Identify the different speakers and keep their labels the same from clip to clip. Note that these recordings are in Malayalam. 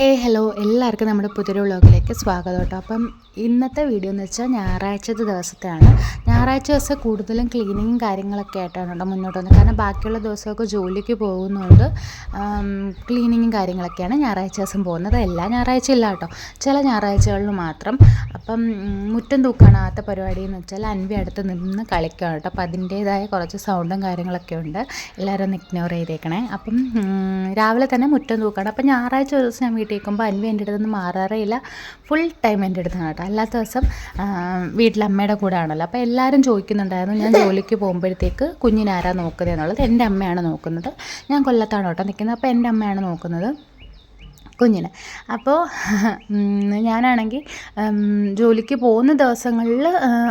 Speaker 1: ഹേ ഹലോ. എല്ലാവർക്കും നമ്മുടെ പുതിയൊരു വ്ളോഗിലേക്ക് സ്വാഗതം കേട്ടോ. അപ്പം ഇന്നത്തെ വീഡിയോ എന്ന് വെച്ചാൽ ഞായറാഴ്ചത്തെ ദിവസത്തെയാണ്. ഞായറാഴ്ച ദിവസം കൂടുതലും ക്ലീനിങ്ങും കാര്യങ്ങളൊക്കെ ആയിട്ടാണ് കേട്ടോ മുന്നോട്ട് വന്നത്. കാരണം ബാക്കിയുള്ള ദിവസമൊക്കെ ജോലിക്ക് പോകുന്നതുകൊണ്ട് ക്ലീനിങ്ങും കാര്യങ്ങളൊക്കെയാണ് ഞായറാഴ്ച ദിവസം പോകുന്നത്. എല്ലാ ഞായറാഴ്ച ഇല്ല കേട്ടോ. ചില ഞായറാഴ്ചകളിൽ മാത്രം. അപ്പം മുറ്റം തൂക്കാനാത്ത പരിപാടി എന്ന് വെച്ചാൽ അൻവി അടുത്ത് നിന്ന് കളിക്കാം കേട്ടോ. അപ്പം അതിന്റേതായ കുറച്ച് സൗണ്ടും കാര്യങ്ങളൊക്കെ ഉണ്ട്. എല്ലാവരും ഒന്ന് ഇഗ്നോർ ചെയ്തേക്കണേ. അപ്പം രാവിലെ തന്നെ മുറ്റം തൂക്കണം. അപ്പം ഞായറാഴ്ച ദിവസം ഞാൻ വീട്ടിൽ നിൽക്കുമ്പോൾ അൻവി എന്റെ അടുത്ത് നിന്ന് മാറാറേ ഇല്ല. ഫുൾ ടൈം എന്റെ അടുത്താണ് കേട്ടോ. അല്ലാത്ത ദിവസം വീട്ടിൽ അമ്മയുടെ കൂടെ ആണല്ലോ. അപ്പോൾ എല്ലാവരും ചോദിക്കുന്നുണ്ടായിരുന്നു ഞാൻ ജോലിക്ക് പോകുമ്പോഴത്തേക്ക് കുഞ്ഞിനെ ആരാ നോക്കുന്നത്? എന്നുള്ളത്. എന്റെ അമ്മയാണ് നോക്കുന്നത്. ഞാൻ കൊല്ലത്താണ് കേട്ടോ നിൽക്കുന്നത്. അപ്പോൾ എന്റെ അമ്മയാണ് നോക്കുന്നത് കുഞ്ഞിനെ. അപ്പോൾ ഞാനാണെങ്കിൽ ജോലിക്ക് പോകുന്ന ദിവസങ്ങളിൽ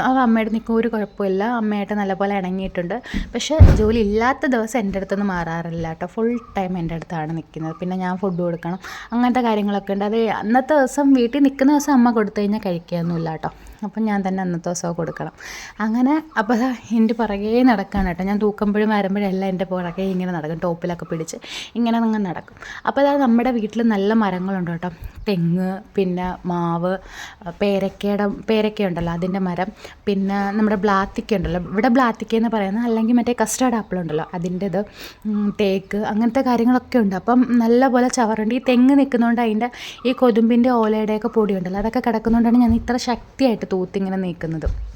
Speaker 1: അവ അമ്മയുടെ നിൽക്കും ഒരു കുഴപ്പമില്ല. അമ്മയായിട്ട് നല്ലപോലെ ഇണങ്ങിയിട്ടുണ്ട് പക്ഷേ ജോലി ഇല്ലാത്ത ദിവസം എന്റെ അടുത്തൊന്നും മാറാറില്ല കേട്ടോ. ഫുൾ ടൈം എന്റെ അടുത്താണ് നിൽക്കുന്നത്. പിന്നെ ഞാൻ ഫുഡ് കൊടുക്കണം. അങ്ങനത്തെ കാര്യങ്ങളൊക്കെ ഉണ്ട്. അത് അന്നത്തെ ദിവസം വീട്ടിൽ നിൽക്കുന്ന ദിവസം അമ്മ കൊടുത്തു കഴിഞ്ഞാൽ കഴിക്കുകയൊന്നുമില്ല കേട്ടോ. അപ്പം ഞാൻ തന്നെ അന്നത്തെ ദിവസം കൊടുക്കണം. അങ്ങനെ അപ്പോൾ എന്റെ പുറകേ നടക്കുകയാണ് കേട്ടോ. ഞാൻ തൂക്കുമ്പോഴും വരുമ്പോഴും എല്ലാം എന്റെ പുറകെ ഇങ്ങനെ നടക്കും ടോപ്പിലൊക്കെ പിടിച്ച് ഇങ്ങനെ അങ്ങ് നടക്കും. അപ്പോൾ അതായത് നമ്മുടെ വീട്ടിൽ നല്ല മരങ്ങളുണ്ട് കേട്ടോ. തെങ്ങ് പിന്നെ മാവ് പേരക്കയുടെ പേരക്കയുണ്ടല്ലോ അതിന്റെ മരം പിന്നെ നമ്മുടെ ബ്ലാത്തിക്ക ഉണ്ടല്ലോ. ഇവിടെ ബ്ലാത്തിക്ക എന്ന് പറയുന്നത് അല്ലെങ്കിൽ മറ്റേ കസ്റ്റാർഡ് ആപ്പിൾ ഉണ്ടല്ലോ അതിന്റെ ഇത് തേക്ക് അങ്ങനത്തെ കാര്യങ്ങളൊക്കെ ഉണ്ട്. അപ്പം നല്ലപോലെ ചവറുണ്ട്. ഈ തെങ്ങ് നിൽക്കുന്നതുകൊണ്ട് അതിന്റെ ഈ കൊതുമ്പിന്റെ ഓലയുടെയൊക്കെ പൊടിയുണ്ടല്ലോ അതൊക്കെ കിടക്കുന്നതുകൊണ്ടാണ് ഞാൻ ഇത്ര ശക്തിയായിട്ട് തൂത്തിങ്ങനെ നീക്കുന്നത്.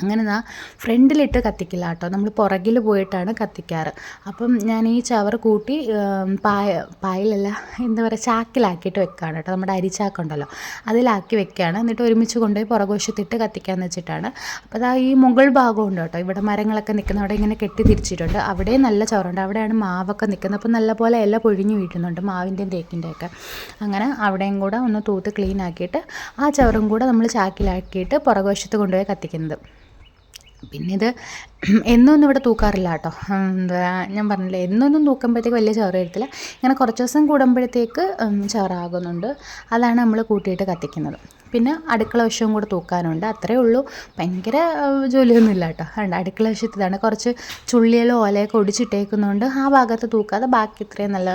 Speaker 1: അങ്ങനെ നാ ഫ്രണ്ടിലിട്ട് കത്തിക്കില്ല കേട്ടോ നമ്മൾ പുറകിൽ പോയിട്ടാണ് കത്തിക്കാറ്. അപ്പം ഞാൻ ഈ ചവർ കൂട്ടി പായ പായലല്ല എന്താ പറയുക ചാക്കിലാക്കിയിട്ട് വെക്കുകയാണ് കേട്ടോ. നമ്മുടെ അരിച്ചാക്കുണ്ടല്ലോ. അതിലാക്കി വെക്കുകയാണ് എന്നിട്ട് ഒരുമിച്ച് കൊണ്ടുപോയി പുറകുവശത്തിട്ട് കത്തിക്കാമെന്ന് വെച്ചിട്ടാണ്. അപ്പോൾ അതാ ഈ മുകൾ ഉണ്ട് കേട്ടോ. ഇവിടെ മരങ്ങളൊക്കെ നിൽക്കുന്ന അവിടെ ഇങ്ങനെ കെട്ടി തിരിച്ചിട്ടുണ്ട്. അവിടെ നല്ല ചവറുണ്ട്. അവിടെയാണ് മാവൊക്കെ നിൽക്കുന്നത്. അപ്പോൾ നല്ലപോലെ ഇല പൊഴിഞ്ഞു വീഴുന്നുണ്ട് മാവിന്റെയും തേക്കിന്റെയൊക്കെ. അങ്ങനെ അവിടെയും കൂടെ ഒന്ന് തൂത്ത് ക്ലീൻ ആക്കിയിട്ട് ആ ചവറും കൂടെ നമ്മൾ ചാക്കിലാക്കിയിട്ട് പുറകുവശത്ത് കൊണ്ടുപോയി കത്തിക്കുന്നത്. പിന്നെ ഇത് എന്നൊന്നും ഇവിടെ തൂക്കാറില്ല കേട്ടോ. എന്താ ഞാൻ പറഞ്ഞില്ലേ എന്നൊന്നും തൂക്കുമ്പോഴത്തേക്ക് വലിയ ചോറ് വരത്തില്ല. ഇങ്ങനെ കുറച്ച് ദിവസം കൂടുമ്പോഴത്തേക്ക് ചോറാകുന്നുണ്ട്. അതാണ് നമ്മൾ കൂട്ടിയിട്ട് കത്തിക്കുന്നത്. പിന്നെ അടുക്കള വശവും കൂടെ തൂക്കാനുണ്ട്. അത്രയേ ഉള്ളൂ. ഭയങ്കര ജോലിയൊന്നും ഇല്ല കേട്ടോ. ഉണ്ട് അടുക്കള വശത്ത് ഇതാണ് കുറച്ച് ചുള്ളിയിലോ ഓലയൊക്കെ ഒടിച്ചിട്ടേക്കുന്നതുകൊണ്ട് ആ ഭാഗത്ത് തൂക്കാതെ ബാക്കി ഇത്രയും നല്ല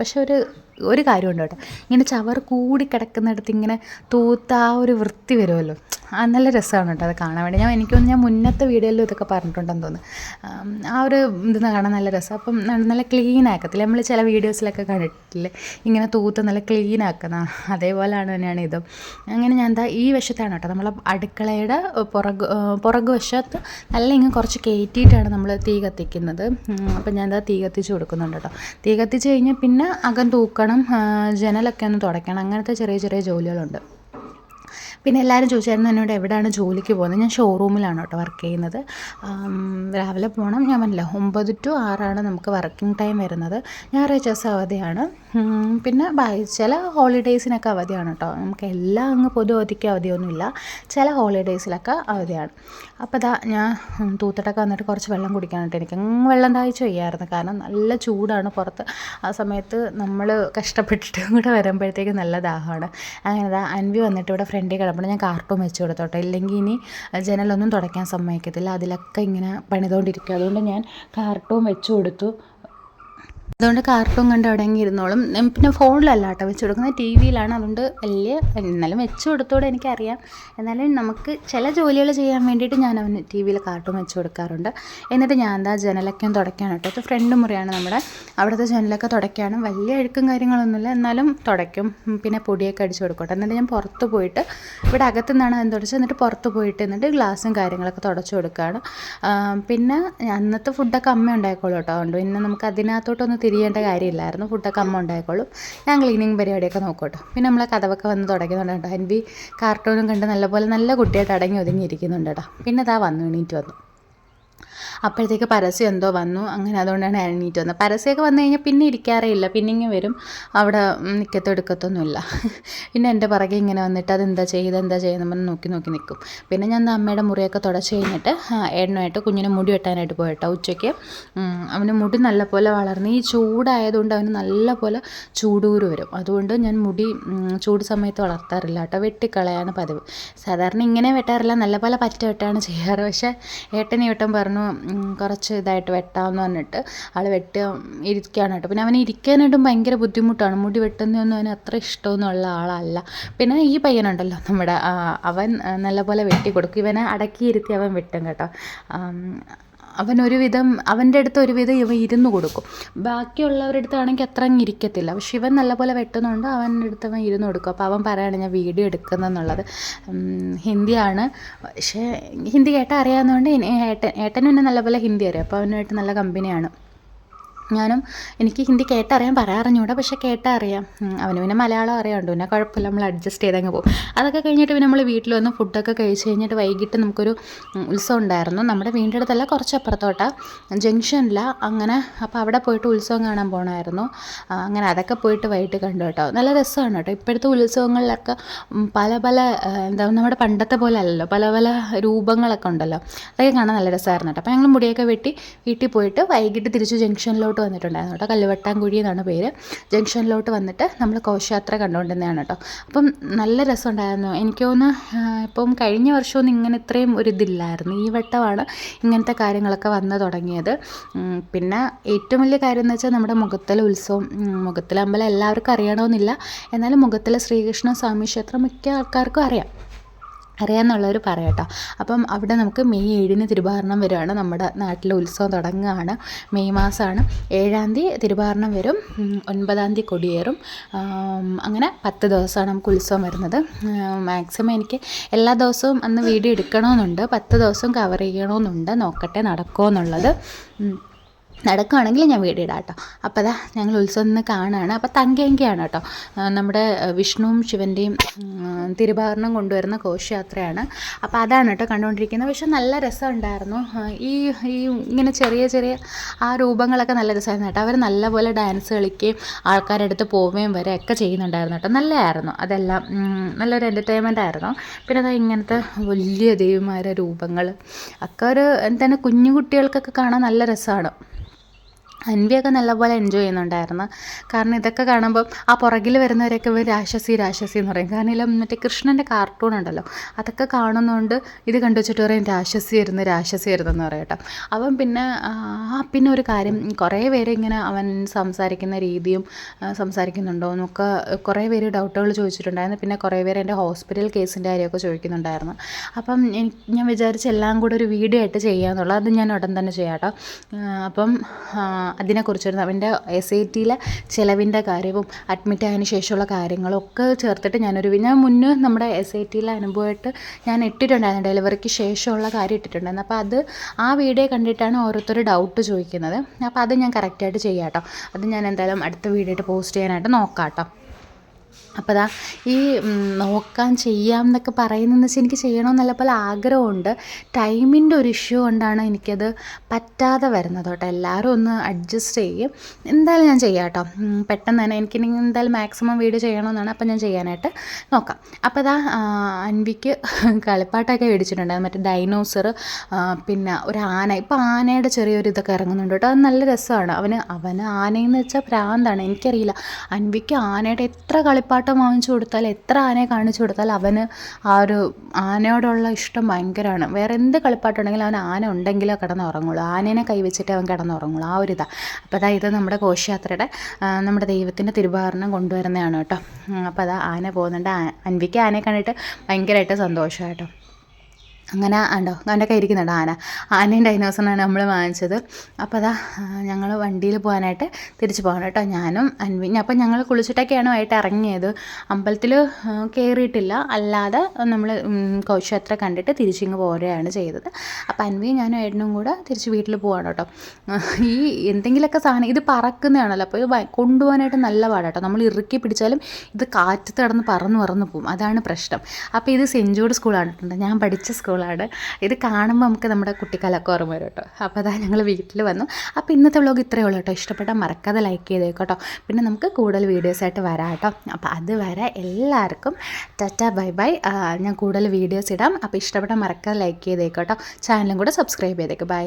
Speaker 1: പക്ഷെ ഒരു ഒരു കാര്യമുണ്ട് കേട്ടോ. ഇങ്ങനെ ചവർ കൂടി കിടക്കുന്നിടത്ത് ഇങ്ങനെ തൂത്ത ആ ഒരു വൃത്തി വരുമല്ലോ. ആ നല്ല രസമാണ് കേട്ടോ അത് കാണാൻ വേണ്ടി. ഞാൻ എനിക്കൊന്ന് ഞാൻ മുന്നത്തെ വീഡിയോയിലും ഇതൊക്കെ പറഞ്ഞിട്ടുണ്ടെന്ന് തോന്നുന്നു. ആ ഒരു ഇത് കാണാൻ നല്ല രസം. അപ്പം നല്ല ക്ലീൻ ആക്കത്തില്ല? നമ്മൾ ചില വീഡിയോസിലൊക്കെ കണ്ടിട്ടില്ലേ? ഇങ്ങനെ തൂത്ത് നല്ല ക്ലീൻ ആക്കുന്ന അതേപോലെയാണ് തന്നെയാണ് ഇതും. അങ്ങനെ ഞാൻ എന്താ ഈ വശത്താണ് കേട്ടോ. നമ്മൾ അടുക്കളയുടെ പുറക് പുറകു വശത്ത് നല്ല ഇങ്ങനെ കുറച്ച് കയറ്റിയിട്ടാണ് നമ്മൾ തീ കത്തിക്കുന്നത്. അപ്പം ഞാൻ എന്താ തീ കത്തിച്ച് കൊടുക്കുന്നുണ്ട് കേട്ടോ. തീ കത്തിച്ച് കഴിഞ്ഞാൽ പിന്നെ അകം തൂക്കണം ജനലൊക്കെ ഒന്ന് തുടയ്ക്കണം. അങ്ങനത്തെ ചെറിയ ചെറിയ ജോലികളുണ്ട്. പിന്നെ എല്ലാവരും ചോദിച്ചായിരുന്നു എന്നോട് എവിടെയാണ് ജോലിക്ക് പോകുന്നത്? ഞാൻ ഷോറൂമിലാണ് കേട്ടോ വർക്ക് ചെയ്യുന്നത്. രാവിലെ പോകണം ഞാൻ പറഞ്ഞില്ല ഒമ്പത് ടു ആറാണ് നമുക്ക് വർക്കിംഗ് ടൈം വരുന്നത്. ഞായറാഴ്ച ദിവസം അവധിയാണ്. പിന്നെ ചില ഹോളിഡേയ്സിനൊക്കെ അവധിയാണ് കേട്ടോ നമുക്ക് എല്ലാം അങ്ങ് പൊതു അവധിക്ക് അവധിയൊന്നുമില്ല. ചില ഹോളിഡേയ്സിലൊക്കെ അവധിയാണ്. അപ്പോൾ അതാ ഞാൻ തൂത്തിട്ടൊക്കെ വന്നിട്ട് കുറച്ച് വെള്ളം കുടിക്കാനായിട്ട് എനിക്ക് അങ്ങ് വെള്ളം താഴ്ച ചെയ്യായിരുന്നു കാരണം നല്ല ചൂടാണ് പുറത്ത്. ആ സമയത്ത് നമ്മൾ കഷ്ടപ്പെട്ടിട്ട് കൂടെ വരുമ്പോഴത്തേക്ക് നല്ല ദാഹമാണ്. അങ്ങനെ അതാ അൻവി വന്നിട്ട് ഇവിടെ ഫ്രണ്ടിൽ കിടപ്പുണ്ട്. ഞാൻ കാർട്ടൂൺ വെച്ച് കൊടുത്തോട്ടെ. ഇല്ലെങ്കിൽ ഇനി ജനലൊന്നും തുടയ്ക്കാൻ സമ്മതിക്കത്തില്ല. അതിലൊക്കെ ഇങ്ങനെ പണിതുകൊണ്ടിരിക്കുക അതുകൊണ്ട് ഞാൻ കാർട്ടൂൺ വെച്ച് കൊടുത്തു. അതുകൊണ്ട് കാർട്ടൂൺ കണ്ട് അവിടെ ഇരുന്നോളും. പിന്നെ ഫോണിലല്ല കേട്ടോ വെച്ച് കൊടുക്കുന്നത്. ടി വിയിലാണ്. അതുകൊണ്ട് വലിയ എന്നാലും വെച്ച് കൊടുത്തോടെ എനിക്കറിയാം. എന്നാലും നമുക്ക് ചില ജോലികൾ ചെയ്യാൻ വേണ്ടിയിട്ട് ഞാൻ അവന് ടി വിയിൽ കാർട്ടൂൺ വെച്ച് കൊടുക്കാറുണ്ട്. എന്നിട്ട് ഞാൻ എന്താ ജനലൊക്കെ തുടയ്ക്കാണ് കേട്ടോ. ഇത് ഫ്രണ്ട് മുറിയാണ് നമ്മുടെ. അവിടുത്തെ ജനലൊക്കെ തുടയ്ക്കാണ്. വലിയ അഴുക്കും കാര്യങ്ങളൊന്നുമില്ല. എന്നാലും തുടയ്ക്കും. പിന്നെ പൊടിയൊക്കെ അടിച്ച് കൊടുക്കട്ടെ എന്നിട്ട് ഞാൻ പുറത്ത് പോയിട്ട് ഇവിടെ അകത്തു നിന്നാണ് അത് തുടച്ചത്? എന്നിട്ട് പുറത്ത് പോയിട്ട് എന്നിട്ട് ഗ്ലാസും കാര്യങ്ങളൊക്കെ തുടച്ച് കൊടുക്കുകയാണ്. പിന്നെ അന്നത്തെ ഫുഡൊക്കെ അമ്മ ഉണ്ടായിക്കോളൂ കേട്ടോ. അതുകൊണ്ട് പിന്നെ നമുക്ക് അതിനകത്തോട്ടൊന്ന് തിരിയേണ്ട കാര്യമില്ലായിരുന്നു. ഫുഡൊക്കെ അമ്മ ഉണ്ടായിക്കോളും. ഞാൻ ക്ലീനിങ് പരിപാടിയൊക്കെ നോക്കോട്ടോ. പിന്നെ നമ്മളെ കഥവൊക്കെ വന്ന് തുടങ്ങുന്നുണ്ട് കേട്ടോ. അൻവി കാർട്ടൂണും കണ്ട് നല്ലപോലെ നല്ല കുട്ടിയായിട്ട് അടങ്ങി ഒതുങ്ങിയിരിക്കുന്നുണ്ട് കേട്ടോ. പിന്നെ അതാ വന്നു എണീറ്റ് വന്നു. അപ്പോഴത്തേക്ക് പരസ്യം എന്തോ വന്നു. അങ്ങനെ അതുകൊണ്ടാണ് എണീറ്റ് വന്നത്. പരസ്യമൊക്കെ വന്നു കഴിഞ്ഞാൽ പിന്നെ ഇരിക്കാറേ ഇല്ല. പിന്നെ ഇങ്ങനെ വരും. അവിടെ നിൽക്കത്തോ എടുക്കത്തൊന്നുമില്ല. പിന്നെ എന്റെ പുറകെ ഇങ്ങനെ വന്നിട്ട് അതെന്താ ചെയ്ത് എന്താ ചെയ്യുന്നത് പറഞ്ഞ് നോക്കി നോക്കി നിൽക്കും. പിന്നെ ഞാൻ അമ്മയുടെ മുറിയൊക്കെ തുടച്ച് കഴിഞ്ഞിട്ട് എണ്ണമായിട്ട് കുഞ്ഞിനെ മുടി വെട്ടാനായിട്ട് പോയിട്ടോ ഉച്ചയ്ക്ക്. അവന് മുടി നല്ലപോലെ വളർന്ന് ഈ ചൂടായതുകൊണ്ട് അവന് നല്ലപോലെ ചൂടൂര് വരും. അതുകൊണ്ട് ഞാൻ മുടി ചൂട് സമയത്ത് വളർത്താറില്ല കേട്ടോ. വെട്ടിക്കളയാണ് പതിവ്. സാധാരണ ഇങ്ങനെ വെട്ടാറില്ല. നല്ല പോലെ പറ്റ വെട്ടാണ് ചെയ്യാറ്. പക്ഷേ ഏട്ടനെ വെട്ടം പറഞ്ഞു കുറച്ച് ഇതായിട്ട് വെട്ടാമെന്ന് പറഞ്ഞിട്ട് ആൾ വെട്ടി ഇരിക്കുകയാണ് കേട്ടോ. പിന്നെ അവന് ഇരിക്കാനായിട്ടും ഭയങ്കര ബുദ്ധിമുട്ടാണ്. മുടി വെട്ടുന്നതൊന്നും അവന് അത്ര ഇഷ്ടമൊന്നുമുള്ള ആളല്ല. പിന്നെ ഈ പയ്യനുണ്ടല്ലോ നമ്മുടെ അവൻ നല്ലപോലെ വെട്ടി കൊടുക്കും ഇവനെ അടക്കിയിരുത്തി അവൻ വെട്ടും കേട്ടോ. അവൻ ഒരുവിധം അവന്റെ അടുത്ത് ഒരുവിധം ഇവ ഇരുന്ന് കൊടുക്കും. ബാക്കിയുള്ളവരുടെ അടുത്താണെങ്കിൽ അത്ര അങ്ങ് ഇരിക്കത്തില്ല. പക്ഷെ നല്ലപോലെ വെട്ടുന്നുണ്ട് അവന്റെ അടുത്ത് അവൻ ഇരുന്ന് കൊടുക്കും. അപ്പോൾ അവൻ പറയുകയാണ് ഞാൻ വീഡിയോ എടുക്കുന്നതെന്നുള്ളത് ഹിന്ദിയാണ്. പക്ഷേ ഹിന്ദി കേട്ടാൽ അറിയാവുന്നതുകൊണ്ട് ഏട്ടൻ ഏട്ടനും എന്നെ നല്ലപോലെ ഹിന്ദി അറിയാം. അപ്പോൾ അവനുമായിട്ട് നല്ല കമ്പനിയാണ് ഞാനും എനിക്ക് ഹിന്ദി കേട്ടറിയാൻ പറയാറിഞ്ഞൂടാ പക്ഷേ കേട്ടറിയാം. അവന് പിന്നെ മലയാളം അറിയാണ്ട് പിന്നെ കുഴപ്പമില്ല നമ്മൾ അഡ്ജസ്റ്റ് ചെയ്തങ്ങ് പോകും. അതൊക്കെ കഴിഞ്ഞിട്ട് പിന്നെ നമ്മൾ വീട്ടിൽ വന്ന് ഫുഡൊക്കെ കഴിച്ച് കഴിഞ്ഞിട്ട് വൈകിട്ട് നമുക്കൊരു ഉത്സവം ഉണ്ടായിരുന്നു. നമ്മുടെ വീടിന്റെ അടുത്തല്ല കുറച്ച് അപ്പുറത്തോട്ടാ. ജംഗ്ഷനില്ല അങ്ങനെ അപ്പോൾ അവിടെ പോയിട്ട് ഉത്സവം കാണാൻ പോകണമായിരുന്നു അങ്ങനെ അതൊക്കെ പോയിട്ട് വൈകിട്ട് കണ്ടു കേട്ടോ. നല്ല രസമാണ് കേട്ടോ. ഇപ്പോഴത്തെ ഉത്സവങ്ങളിലൊക്കെ പല പല എന്താ നമ്മുടെ പണ്ടത്തെ പോലെ അല്ലല്ലോ. പല പല രൂപങ്ങളൊക്കെ ഉണ്ടല്ലോ. അതൊക്കെ കാണാൻ നല്ല രസമായിരുന്നു കേട്ടോ. അപ്പോൾ ഞങ്ങൾ മുടിയൊക്കെ വെട്ടി വീട്ടിൽ പോയിട്ട് വൈകിട്ട് തിരിച്ച് ജംഗ്ഷനിലോട്ട് വന്നിട്ടുണ്ടായിരുന്നു കേട്ടോ. കല്ലുവട്ടാൻകുഴി എന്നാണ് പേര്. ജംഗ്ഷനിലോട്ട് വന്നിട്ട് നമ്മൾ കോശയാത്ര കണ്ടുകൊണ്ടിരുന്നതാണ് കേട്ടോ. അപ്പം നല്ല രസമുണ്ടായിരുന്നു. എനിക്ക് തോന്നുന്നു ഇപ്പം കഴിഞ്ഞ വർഷമൊന്നും ഇങ്ങനെ ഇത്രയും ഒരു ഇതില്ലായിരുന്നു. ഈ വട്ടമാണ് ഇങ്ങനത്തെ കാര്യങ്ങളൊക്കെ വന്ന് തുടങ്ങിയത്. പിന്നെ ഏറ്റവും വലിയ കാര്യം എന്ന് വെച്ചാൽ നമ്മുടെ മുഖത്തിലെ ഉത്സവം മുഖത്തല അമ്പലം എല്ലാവർക്കും അറിയണമെന്നില്ല. എന്നാലും മുഖത്തിലെ ശ്രീകൃഷ്ണ സ്വാമി ക്ഷേത്രം മിക്ക ആൾക്കാർക്കും അറിയാം. അറിയാമെന്നുള്ളവർ പറയട്ടോ. അപ്പം അവിടെ നമുക്ക് മെയ് ഏഴിന് തിരുവാഭരണം വരുവാണ്. നമ്മുടെ നാട്ടിലെ ഉത്സവം തുടങ്ങുകയാണ്. മെയ് മാസമാണ്. ഏഴാം തീയതി തിരുവാഭരണം വരും. ഒൻപതാം തീയതി കൊടിയേറും. അങ്ങനെ പത്ത് ദിവസമാണ് നമുക്ക് ഉത്സവം വരുന്നത്. മാക്സിമം എനിക്ക് എല്ലാ ദിവസവും അന്ന് വീഡിയോ എടുക്കണമെന്നുണ്ട്. പത്ത് ദിവസം കവർ ചെയ്യണമെന്നുണ്ട്. നോക്കട്ടെ നടക്കുമോ എന്നുള്ളത്. നടക്കുകയാണെങ്കിൽ ഞാൻ വീഡിയോ കേട്ടോ അപ്പോൾ അതാ ഞങ്ങൾ ഉത്സവം നിന്ന് കാണുകയാണ് അപ്പോൾ തങ്കയങ്കയാണ് കേട്ടോ. നമ്മുടെ വിഷ്ണുവും ശിവന്റെയും തിരുവാഭരണം കൊണ്ടുവരുന്ന ഘോഷയാത്രയാണ്. അപ്പോൾ അതാണ് കേട്ടോ കണ്ടുകൊണ്ടിരിക്കുന്നത്. പക്ഷെ നല്ല രസം ഉണ്ടായിരുന്നു ഈ ഈ ഇങ്ങനെ ചെറിയ ചെറിയ ആ രൂപങ്ങളൊക്കെ നല്ല രസമായിരുന്നു കേട്ടോ. അവർ നല്ലപോലെ ഡാൻസ് കളിക്കുകയും ആൾക്കാരുടെ അടുത്ത് പോവുകയും വരെ ഒക്കെ ചെയ്യുന്നുണ്ടായിരുന്നു കേട്ടോ. നല്ലതായിരുന്നു. അതെല്ലാം നല്ലൊരു എന്റർടൈൻമെന്റ് ആയിരുന്നു. പിന്നെ അതാ ഇങ്ങനത്തെ വലിയ ദേവിമാരുടെ രൂപങ്ങൾ ഒക്കെ ഒരു എന്താണ് കുഞ്ഞു കുട്ടികൾക്കൊക്കെ കാണാൻ നല്ല രസമാണ്. അൻവിയൊക്കെ നല്ലപോലെ എൻജോയ് ചെയ്യുന്നുണ്ടായിരുന്നു. കാരണം ഇതൊക്കെ കാണുമ്പോൾ ആ പുറകിൽ വരുന്നവരൊക്കെ രാക്ഷസി രാക്ഷസി എന്ന് പറയും. കാരണം ഇല്ല മറ്റേ കൃഷ്ണന്റെ കാർട്ടൂൺ ഉണ്ടല്ലോ അതൊക്കെ കാണുന്നതുകൊണ്ട് ഇത് കണ്ടു വെച്ചിട്ട് പറയും രാക്ഷസി വരുന്നു രാക്ഷസി വരുന്നതെന്ന് പറയും കേട്ടോ. അവൻ പിന്നെ പിന്നെ ഒരു കാര്യം കുറേ പേര് ഇങ്ങനെ അവൻ സംസാരിക്കുന്ന രീതിയും സംസാരിക്കുന്നുണ്ടോ എന്നൊക്കെ കുറേ പേര് ഡൗട്ടുകൾ ചോദിച്ചിട്ടുണ്ടായിരുന്നു. പിന്നെ കുറേ പേര് എന്റെ ഹോസ്പിറ്റൽ കേസിന്റെ കാര്യമൊക്കെ ചോദിക്കുന്നുണ്ടായിരുന്നു. അപ്പം എനിക്ക് ഞാൻ വിചാരിച്ച എല്ലാം കൂടെ ഒരു വീഡിയോ ആയിട്ട് ചെയ്യാമെന്നുള്ളത് അത് ഞാൻ ഉടൻ തന്നെ ചെയ്യാം കേട്ടോ. അപ്പം അതിനെക്കുറിച്ചൊരു അവന്റെ എസ് ഐ ടിയിലെ ചിലവിന്റെ കാര്യവും അഡ്മിറ്റ് ആയതിനു ശേഷമുള്ള കാര്യങ്ങളും ഒക്കെ ചേർത്തിട്ട് ഞാനൊരു ഞാൻ മുന്നേ നമ്മുടെ എസ് ഐ ടിയിലെ അനുഭവമായിട്ട് ഞാൻ ഇട്ടിട്ടുണ്ടായിരുന്നു. ഡെലിവറിക്ക് ശേഷമുള്ള കാര്യം ഇട്ടിട്ടുണ്ടായിരുന്നു. അപ്പോൾ അത് ആ വീഡിയോ കണ്ടിട്ടാണ് ഓരോരുത്തർ ഡൗട്ട് ചോദിക്കുന്നത്. അപ്പോൾ അത് ഞാൻ കറക്റ്റായിട്ട് ചെയ്യാം കേട്ടോ. അത് ഞാൻ എന്തായാലും അടുത്ത വീഡിയോ പോസ്റ്റ് ചെയ്യാനായിട്ട് നോക്കാം കേട്ടോ. അപ്പോൾ അതാ ഈ നോക്കാൻ ചെയ്യാം എന്നൊക്കെ പറയുന്നതെന്ന് വെച്ചാൽ എനിക്ക് ചെയ്യണമെന്നല്ല പോലെ ആഗ്രഹമുണ്ട് ടൈമിന്റെ ഒരു ഇഷ്യൂ കൊണ്ടാണ് എനിക്കത് പറ്റാതെ വരുന്നത് കേട്ടോ. എല്ലാവരും ഒന്ന് അഡ്ജസ്റ്റ് ചെയ്യും. എന്തായാലും ഞാൻ ചെയ്യാം കേട്ടോ. പെട്ടെന്ന് തന്നെ എനിക്ക് എന്തായാലും മാക്സിമം വീഡിയോ ചെയ്യണമെന്നാണ് അപ്പം ഞാൻ ചെയ്യാനായിട്ട് നോക്കാം. അപ്പോൾ അതാ അൻവിക്ക് കളിപ്പാട്ടൊക്കെ മേടിച്ചിട്ടുണ്ടായിരുന്നു. മറ്റേ ഡൈനോസർ പിന്നെ ഒരു ആന. ഇപ്പോൾ ആനയുടെ ചെറിയൊരു ഇതൊക്കെ ഇറങ്ങുന്നുണ്ട് കേട്ടോ. അത് നല്ല രസമാണ്. അവന് അവന് ആനയെന്ന് വെച്ചാൽ പ്രാന്താണ് എനിക്കറിയില്ല. അൻവിക്ക് ആനയുടെ എത്ര കളിപ്പാട്ടം വാങ്ങിച്ചു കൊടുത്താൽ എത്ര ആനയെ കാണിച്ചു കൊടുത്താൽ അവന് ആ ഒരു ആനയോടുള്ള ഇഷ്ടം ഭയങ്കരമാണ് വേറെ എന്ത് കളിപ്പാട്ടുണ്ടെങ്കിലും അവൻ ആന ഉണ്ടെങ്കിലേ കിടന്നുറങ്ങുള്ളൂ. ആനേനെ കൈവച്ചിട്ട് അവൻ കിടന്നുറങ്ങുള്ളൂ. ആ ഒരു ഇതാ. അപ്പോൾ അതാ ഇത് നമ്മുടെ ഘോഷയാത്രയുടെ നമ്മുടെ ദൈവത്തിന്റെ തിരുവാഭരണം കൊണ്ടുവരുന്നതാണ് കേട്ടോ. അപ്പോൾ അതാ ആന പോകുന്നുണ്ട്. അൻവിക്ക് ആനയെ കണ്ടിട്ട് ഭയങ്കരമായിട്ട് സന്തോഷമാണ് അങ്ങനെ ഉണ്ടോ കയ്യിൽ ഇരിക്കുന്നുണ്ട് ആന. ആനയും ഡൈനോസറിനാണ് നമ്മൾ വാങ്ങിച്ചത്. അപ്പോൾ അതാ ഞങ്ങൾ വണ്ടിയിൽ പോകാനായിട്ട് തിരിച്ചു പോകണം കേട്ടോ. ഞാനും അൻവി അപ്പം ഞങ്ങൾ കുളിച്ചിട്ടൊക്കെയാണ് വൈകിട്ട് ഇറങ്ങിയത്. അമ്പലത്തിൽ കയറിയിട്ടില്ല. അല്ലാതെ നമ്മൾ ഘോഷയാത്ര കണ്ടിട്ട് തിരിച്ചിങ്ങ് പോരുകയാണ് ചെയ്തത്. അപ്പോൾ അൻവിയും ഞാനും ഏട്ടനും കൂടെ തിരിച്ച് വീട്ടിൽ പോവാണ് കേട്ടോ. ഈ എന്തെങ്കിലുമൊക്കെ സാധനം ഇത് പറക്കുന്നതാണല്ലോ. അപ്പോൾ ഇത് കൊണ്ടുപോകാനായിട്ട് നല്ല പാടാണ് കേട്ടോ. നമ്മൾ ഇറുക്കി പിടിച്ചാലും ഇത് കാറ്റ് തടന്ന് പറന്ന് പറന്ന് പോകും അതാണ് പ്രശ്നം. അപ്പോൾ ഇത് സെന്റ് ജൂഡ് സ്കൂളാണ് കേട്ടോ. ഞാൻ പഠിച്ച സ്കൂളാണ് ഇത് കാണുമ്പോൾ നമുക്ക് നമ്മുടെ കുട്ടിക്കാലൊക്കെ ഓർമ്മ വരും കേട്ടോ. അപ്പോൾ അതാ ഞങ്ങൾ വീട്ടിൽ വന്നു. അപ്പോൾ ഇന്നത്തെ വ്ലോഗ് ഇത്രയേ ഉള്ളൂ കേട്ടോ. ഇഷ്ടപ്പെട്ടാൽ മറക്കാതെ ലൈക്ക് ചെയ്തേക്കോട്ടോ പിന്നെ നമുക്ക് കൂടുതൽ വീഡിയോസായിട്ട് വരാം കേട്ടോ. അപ്പോൾ അതുവരെ എല്ലാവർക്കും ടാറ്റാ ബൈ ബൈ. ഞാൻ കൂടുതൽ വീഡിയോസ് ഇടാം. അപ്പോൾ ഇഷ്ടപ്പെട്ടാൽ മറക്കാതെ ലൈക്ക് ചെയ്തേക്കോട്ടോ ചാനലും കൂടെ സബ്സ്ക്രൈബ് ചെയ്തേക്ക്. ബൈ